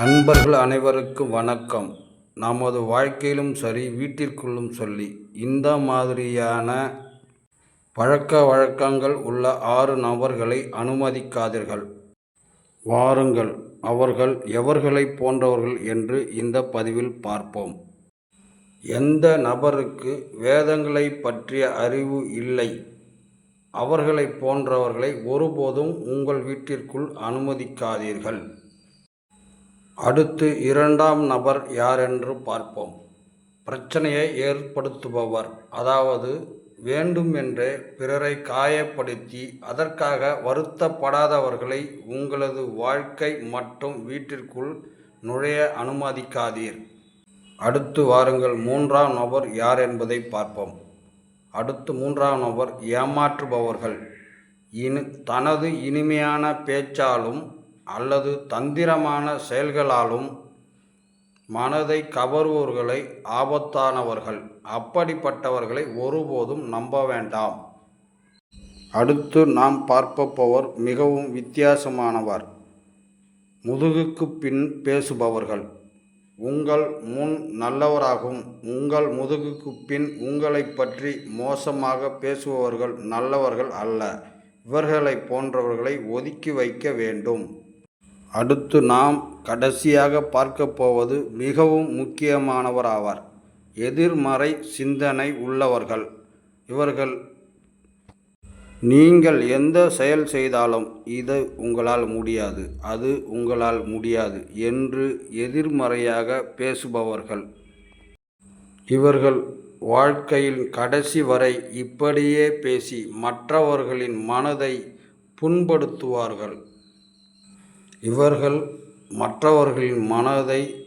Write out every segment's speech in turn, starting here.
நண்பர்கள் அனைவருக்கும் வணக்கம். நமது வாழ்க்கையிலும் சரி வீட்டிற்குள்ளும் சொல்லி இந்த மாதிரியான பழக்க வழக்கங்கள் உள்ள ஆறு நபர்களை அனுமதிக்காதீர்கள். வாருங்கள் அவர்கள் எவர்களை போன்றவர்கள் என்று இந்த பதிவில் பார்ப்போம். எந்த நபருக்கு வேதங்களை பற்றிய அறிவு இல்லை அவர்களை போன்றவர்களை ஒருபோதும் உங்கள் வீட்டிற்குள் அனுமதிக்காதீர்கள். அடுத்து இரண்டாம் நபர் யாரென்று பார்ப்போம். பிரச்சனையை ஏற்படுத்துபவர் அதாவது வேண்டுமென்றே பிறரை காயப்படுத்தி அதற்காக வருத்தப்படாதவர்களை உங்களது வாழ்க்கை மற்றும் வீட்டிற்குள் நுழைய அனுமதிக்காதீர். அடுத்து வாருங்கள் மூன்றாம் நபர் யார் என்பதை பார்ப்போம். அடுத்து மூன்றாம் நபர் ஏமாற்றுபவர்கள். இனி தனது இனிமையான பேச்சாலும் அல்லது தந்திரமான செயல்களாலும் மனதை கவர்வோர்களை ஆபத்தானவர்கள் அப்படிப்பட்டவர்களை ஒருபோதும் நம்ப வேண்டாம். அடுத்து நாம் பார்ப்பவர் மிகவும் வித்தியாசமானவர். முதுகுக்கு பின் பேசுபவர்கள். உங்கள் முன் நல்லவராகும். உங்கள் முதுகுக்கு பின் உங்களை பற்றி மோசமாக பேசுபவர்கள் நல்லவர்கள் அல்ல. இவர்களை போன்றவர்களை ஒதுக்கி வைக்க வேண்டும். அடுத்து நாம் கடைசியாக பார்க்க போவது மிகவும் முக்கியமானவர் ஆவார் எதிர்மறை சிந்தனை உள்ளவர்கள். இவர்கள் நீங்கள் எந்த செயல் செய்தாலும் இது உங்களால் முடியாது அது உங்களால் முடியாது என்று எதிர்மறையாக பேசுபவர்கள். இவர்கள் வாழ்க்கையில் கடைசி வரை இப்படியே பேசி மற்றவர்களின் மனதை புண்படுத்துவார்கள். இவர்கள் மற்றவர்களின் மனதை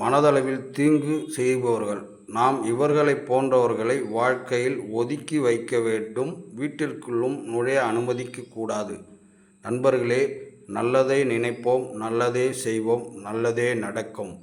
மனதளவில் தீங்கு செய்பவர்கள். நாம் இவர்களை போன்றவர்களை வாழ்க்கையில் ஒதுக்கி வைக்க வேண்டும். வீட்டிற்குள்ளும் நுழைய அனுமதிக்க கூடாது. நண்பர்களே நல்லதை நினைப்போம் நல்லதே செய்வோம் நல்லதே நடக்கும்.